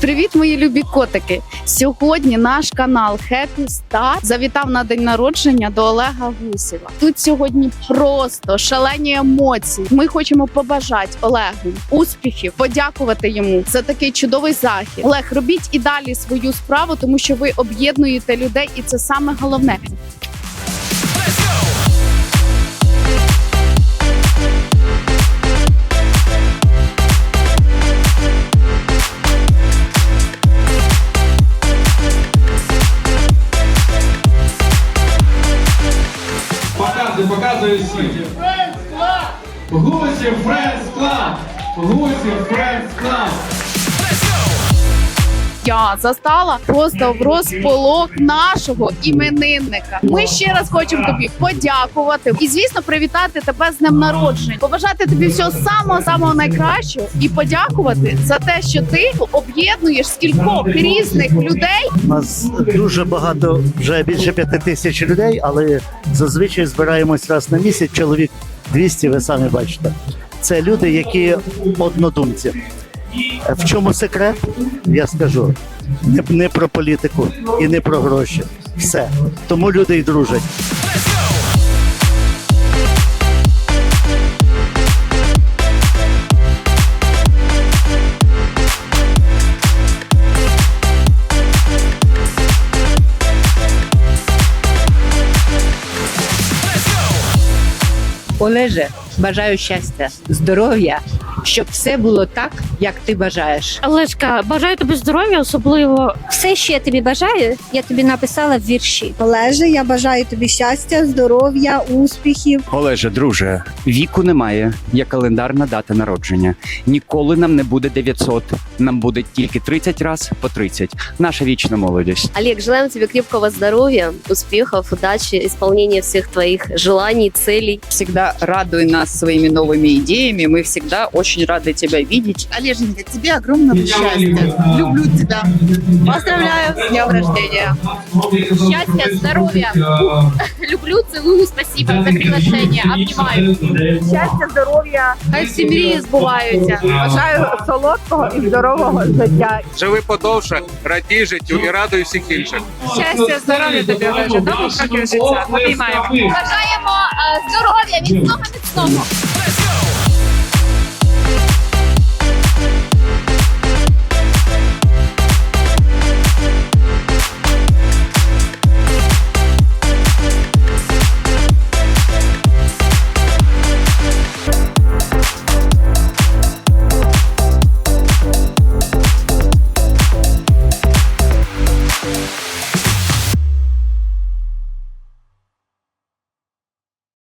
Привіт, мої любі котики! Сьогодні наш канал Happy Star завітав на день народження до Олега Гусєва. Тут сьогодні просто шалені емоції. Ми хочемо побажати Олегу успіхів, подякувати йому за такий чудовий захід. Олег, робіть і далі свою справу, тому що ви об'єднуєте людей, і це саме головне. Показуй, показуй всім. Гусі Френдс Клаб! Гусі Френдс Клаб! Я застала просто в розполох нашого іменинника. Ми ще раз хочемо тобі подякувати і, звісно, привітати тебе з днем народження, побажати тобі всього самого самого найкращого і подякувати за те, що ти об'єднуєш скількох різних людей. У нас дуже багато, вже більше п'яти тисяч людей, але зазвичай збираємось раз на місяць. Чоловік 200, ви самі бачите. Це люди, які однодумці. В чому секрет? Я скажу не, не про політику і не про гроші. Все. Тому люди й дружать. Олеже, бажаю щастя, здоров'я, щоб все було так, як ти бажаєш. Олешка, бажаю тобі здоров'я, особливо Все, що я тобі бажаю, я тобі написала в вірші. Олеже, я бажаю тобі щастя, здоров'я, успіхів. Олеже, друже, віку немає, є календарна дата народження. Ніколи нам не буде 900, нам буде тільки 30 раз по 30. Наша вічна молодість. Олег, желаем тебе крепкого здоровья, успехов, удачи, исполнения всех твоих желаний, целей. Всегда радуй нас своими новыми идеями. Мы всегда очень рады тебя видеть. Олеженька, тебе огромного счастья. Люблю тебя. Поздравляю с днем рождения. Счастья, здоровья. люблю, целую, спасибо за приглашение, обнимаю. Щастя, здоров'я, Хай всі мрії збуваються. бажаю солодкого і здорового життя. Живи подовше, радій життю і радуй всіх інших. Щастя, здоров'я тобі, Олеже, довгих років життя. Обіймаємо. Бажаємо е, と思う。